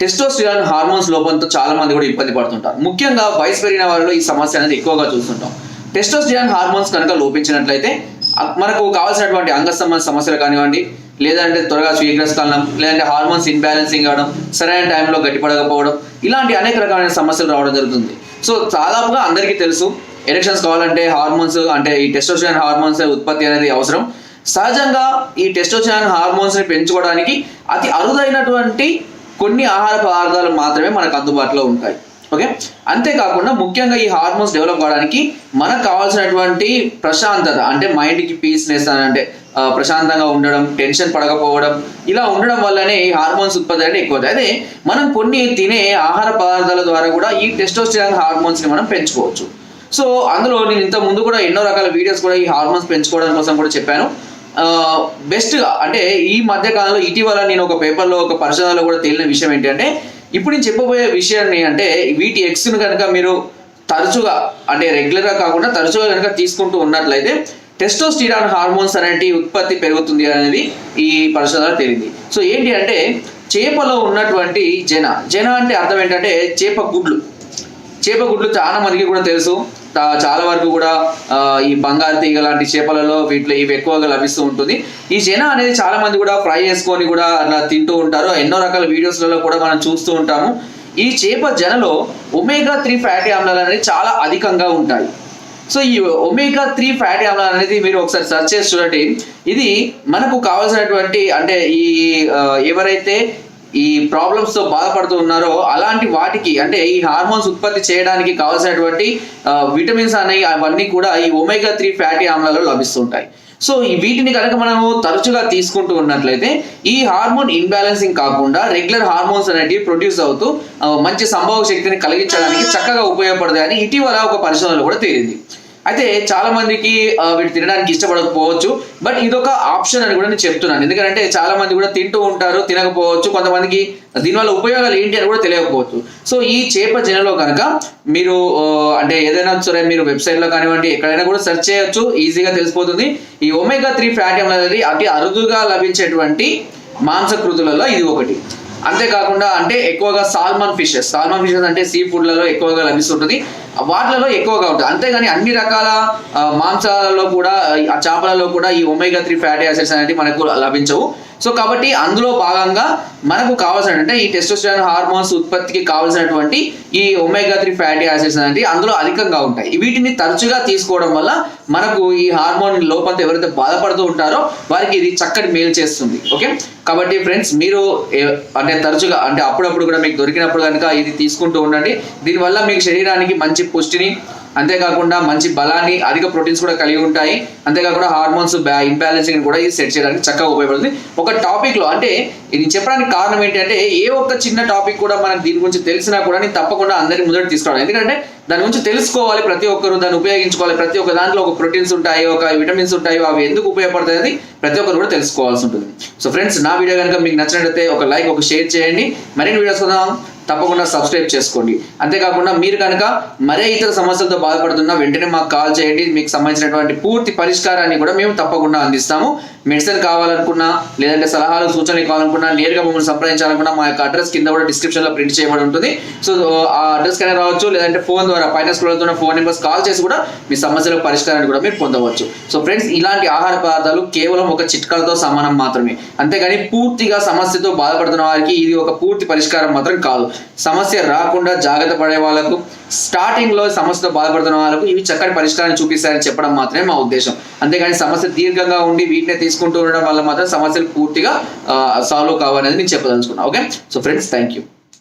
Testosterone hormones లోపంతో చాలా మంది కూడా ఇబ్బంది పడుతుంటారు. ముఖ్యంగా వయసు పెరిగిన వారిలో ఈ సమస్య అనేది ఎక్కువగా చూస్తుంటాం. టెస్టోస్టిరాన్ హార్మోన్స్ కనుక లోపించినట్లయితే మనకు కావాల్సినటువంటి అంగ సంబంధ సమస్యలు కానివ్వండి లేదంటే త్వరగా స్వీకరిస్తాం లేదంటే హార్మోన్స్ ఇన్బ్యాలెన్సింగ్ అవడం సరైన టైంలో గట్టిపడకపోవడం ఇలాంటి అనేక రకమైన సమస్యలు రావడం జరుగుతుంది. సో దాదాపుగా అందరికీ తెలుసు ఎలక్షన్స్ కావాలంటే హార్మోన్స్ అంటే ఈ టెస్టోస్టిరాన్ హార్మోన్స్ ఉత్పత్తి అనేది అవసరం. సహజంగా ఈ టెస్టోస్టిరాన్ హార్మోన్స్ని పెంచుకోవడానికి అతి అరుదైనటువంటి కొన్ని ఆహార పదార్థాలు మాత్రమే మనకు అందుబాటులో ఉంటాయి. ఓకే? అంతేకాకుండా ముఖ్యంగా ఈ హార్మోన్స్ డెవలప్ కావడానికి మనకు కావాల్సినటువంటి ప్రశాంతత అంటే మైండ్కి పీస్నెస్ అని అంటే ప్రశాంతంగా ఉండడం టెన్షన్ పడకపోవడం ఇలా ఉండడం వల్లనే ఈ హార్మోన్స్ ఉత్పత్తి అనేది ఎక్కువ అదే మనం కొన్ని తినే ఆహార పదార్థాల ద్వారా కూడా ఈ టెస్టోస్టిరాన్ హార్మోన్స్ని మనం పెంచుకోవచ్చు. సో అందులో నేను ఇంత ముందు కూడా ఎన్నో రకాల వీడియోస్ కూడా ఈ హార్మోన్స్ పెంచుకోవడం కోసం కూడా చెప్పాను. బెస్ట్గా అంటే ఈ మధ్య కాలంలో ఇటీవల నేను ఒక పేపర్లో ఒక పరిశోధనలో కూడా తేలిన విషయం ఏంటంటే ఇప్పుడు నేను చెప్పబోయే విషయాన్ని అంటే వీటి ఎక్స్ను కనుక మీరు తరచుగా అంటే రెగ్యులర్గా కాకుండా తరచుగా కనుక తీసుకుంటూ ఉన్నట్లయితే టెస్టోస్టిరాన్ హార్మోన్స్ అనేటి ఉత్పత్తి పెరుగుతుంది అనేది ఈ పరిశోధన తేలింది. సో ఏంటి అంటే చేపలో ఉన్నటువంటి జన జన అంటే అర్థం ఏంటంటే చేప గుడ్లు. చేప గుడ్లు చాలా మందికి కూడా తెలుసు. చాలా వరకు కూడా ఈ బంగారు తీగ లాంటి చేపలలో వీటిలో ఇవి ఎక్కువగా లభిస్తూ ఉంటుంది. ఈ జన అనేది చాలా మంది కూడా ఫ్రై చేసుకొని కూడా అట్లా తింటూ ఉంటారు. ఎన్నో రకాల వీడియోస్లలో కూడా మనం చూస్తూ ఉంటాము. ఈ చేప జనలో ఒమేగా త్రీ ఫ్యాటీ ఆమ్లాలు అనేది చాలా అధికంగా ఉంటాయి. సో ఈ ఒమేగా త్రీ ఫ్యాటీ ఆమ్లాలు అనేది మీరు ఒకసారి సెర్చ్ చేసి చూడండి. ఇది మనకు కావాల్సినటువంటి అంటే ఈ ఎవరైతే ఈ ప్రాబ్లమ్స్తో బాధపడుతూ ఉన్నారో అలాంటి వాటికి అంటే ఈ హార్మోన్స్ ఉత్పత్తి చేయడానికి కావాల్సినటువంటి విటమిన్స్ అనేవి అవన్నీ కూడా ఈ ఒమేగా త్రీ ఫ్యాటీ ఆమ్లాలలో లభిస్తుంటాయి. సో ఈ వీటిని కనుక మనము తరచుగా తీసుకుంటూ ఉన్నట్లయితే ఈ హార్మోన్ ఇన్బ్యాలెన్సింగ్ కాకుండా రెగ్యులర్ హార్మోన్స్ అనేటివి ప్రొడ్యూస్ అవుతూ మంచి సంభవ శక్తిని కలిగించడానికి చక్కగా ఉపయోగపడతాయని ఇటీవల ఒక పరిశోధనలు కూడా తేలింది. అయితే చాలా మందికి వీటి తినడానికి ఇష్టపడకపోవచ్చు బట్ ఇదొక ఆప్షన్ అని కూడా నేను చెప్తున్నాను. ఎందుకంటే చాలా మంది కూడా తింటూ ఉంటారు తినకపోవచ్చు కొంతమందికి దీనివల్ల ఉపయోగాలు ఏంటి అని కూడా తెలియకపోవచ్చు. సో ఈ చేప జనలో కనుక మీరు అంటే ఏదైనా సరే మీరు వెబ్సైట్లో కానివ్వండి ఎక్కడైనా కూడా సెర్చ్ చేయొచ్చు ఈజీగా తెలిసిపోతుంది. ఈ ఒమేగా త్రీ ఫ్యాటీ అనేది అతి అరుదుగా లభించేటువంటి మాంసకృతులలో ఇది ఒకటి. అంతేకాకుండా అంటే ఎక్కువగా సాల్మన్ ఫిషెస్. సాల్మన్ ఫిషెస్ అంటే సీ ఫుడ్లలో ఎక్కువగా లభిస్తుంటుంది. వాటిలలో ఎక్కువగా ఉంటుంది అంతేగాని అన్ని రకాల మాంసాలలో కూడా ఆ చేపలలో కూడా ఈ ఒమేగా త్రీ ఫ్యాటీ యాసిడ్స్ అనేవి మనకు లభించవు. సో కాబట్టి అందులో భాగంగా మనకు కావాల్సిన అంటే ఈ టెస్టోస్టెరాన్ హార్మోన్స్ ఉత్పత్తికి కావాల్సినటువంటి ఈ ఒమేగా త్రీ ఫ్యాటీ యాసిడ్స్ అనేవి అందులో అధికంగా ఉంటాయి. వీటిని తరచుగా తీసుకోవడం వల్ల మనకు ఈ హార్మోన్ లోపంతో ఎవరైతే బాధపడుతూ ఉంటారో వారికి ఇది చక్కటి మేలు చేస్తుంది. ఓకే? కాబట్టి ఫ్రెండ్స్ మీరు అంటే తరచుగా అంటే అప్పుడప్పుడు కూడా మీకు దొరికినప్పుడు కనుక ఇది తీసుకుంటూ ఉండండి. దీనివల్ల మీకు శరీరానికి మంచి పుష్టిని అంతేకాకుండా మంచి బలాన్ని అధిక ప్రోటీన్స్ కూడా కలిగి ఉంటాయి. అంతేకాకుండా హార్మోన్స్ ఇంబ్యాలెన్సింగ్ కూడా ఇది సెట్ చేయడానికి చక్కగా ఉపయోగపడుతుంది. ఒక టాపిక్లో అంటే ఇది చెప్పడానికి కారణం ఏంటంటే ఏ ఒక్క చిన్న టాపిక్ కూడా మనకు దీని గురించి తెలిసినా కూడా నేను తప్పకుండా అందరి ముందర తీసుకోవాలి ఎందుకంటే దాని గురించి తెలుసుకోవాలి ప్రతి ఒక్కరు దాన్ని ఉపయోగించుకోవాలి. ప్రతి ఒక్క దాంట్లో ఒక ప్రోటీన్స్ ఉంటాయి ఒక విటమిన్స్ ఉంటాయి అవి ఎందుకు ఉపయోగపడతాయి అని ప్రతి ఒక్కరు కూడా తెలుసుకోవాల్సి ఉంటుంది. సో ఫ్రెండ్స్ నా వీడియో కనుక మీకు నచ్చినట్లయితే ఒక లైక్ ఒక షేర్ చేయండి. మరిన్ని వీడియోస్ కొందాం తప్పకుండా సబ్స్క్రైబ్ చేసుకోండి. అంతేకాకుండా మీరు కనుక మరే ఇతర సమస్యలతో బాధపడుతున్నా వెంటనే మాకు కాల్ చేయండి. మీకు సంబంధించినటువంటి పూర్తి పరిష్కారాన్ని కూడా మేము తప్పకుండా అందిస్తాము. మెడిసిన్ కావాలనుకున్నా లేదంటే సలహాలు సూచనలు కావాలనుకున్నా నేరుగా మమ్మల్ని సంప్రదించాలనుకున్నా మా యొక్క అడ్రస్ కింద కూడా డిస్క్రిప్షన్లో ప్రింట్ చేయబడి ఉంటుంది. సో ఆ అడ్రస్ కైనా రావచ్చు లేదంటే ఫోన్ ద్వారా పైన స్కూల్ అవుతున్న ఫోన్ నెంబర్స్ కాల్ చేసి కూడా మీ సమస్యల పరిష్కారాన్ని కూడా మీరు పొందవచ్చు. సో ఫ్రెండ్స్ ఇలాంటి ఆహార పదార్థాలు కేవలం ఒక చిట్కాలతో సమానం మాత్రమే. అంతేగాని పూర్తిగా సమస్యతో బాధపడుతున్న వారికి ఇది ఒక పూర్తి పరిష్కారం మాత్రం కాదు. సమస్య రాకుండా జాగ్రత్త పడే వాళ్ళకు స్టార్టింగ్లో సమస్యతో బాధపడుతున్న వాళ్ళకు ఇవి చక్కటి పరిష్కారాన్ని చూపిస్తారని చెప్పడం మాత్రమే మా ఉద్దేశం. అంతేగాని సమస్య దీర్ఘంగా ఉండి వీటినే తీసుకుంటూ ఉండడం వల్ల మాత్రం సమస్యలు పూర్తిగా సాల్వ్ కావాలనేది నేను చెప్పదలుచుకున్నాను okay so friends thank you